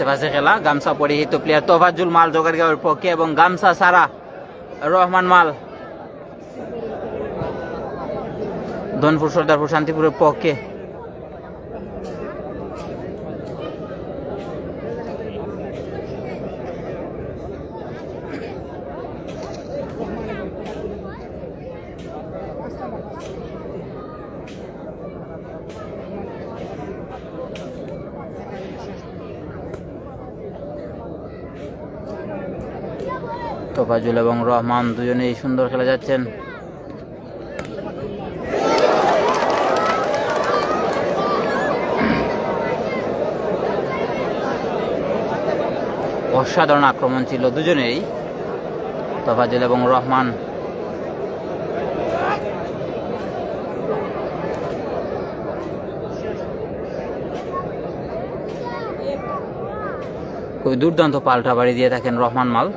আশেপাশে খেলা, গামছা পরিহিত প্লেয়ার তোফাজুল মাল জোগাড়গাঁওয়ের পক্ষে এবং গামছা সারা রহমান মাল। ধনপুর সর্দারপুর শান্তিপুরের পক্ষে। তোফাজুল এবং রহমান দুজনেই সুন্দর খেলে যাচ্ছেন। অসাধারণ আক্রমণ ছিল দুজনেই তোফাজুল এবং রহমান। খুবই দুর্দান্ত পাল্টা বাড়ি দিয়ে থাকেন রহমান মাল।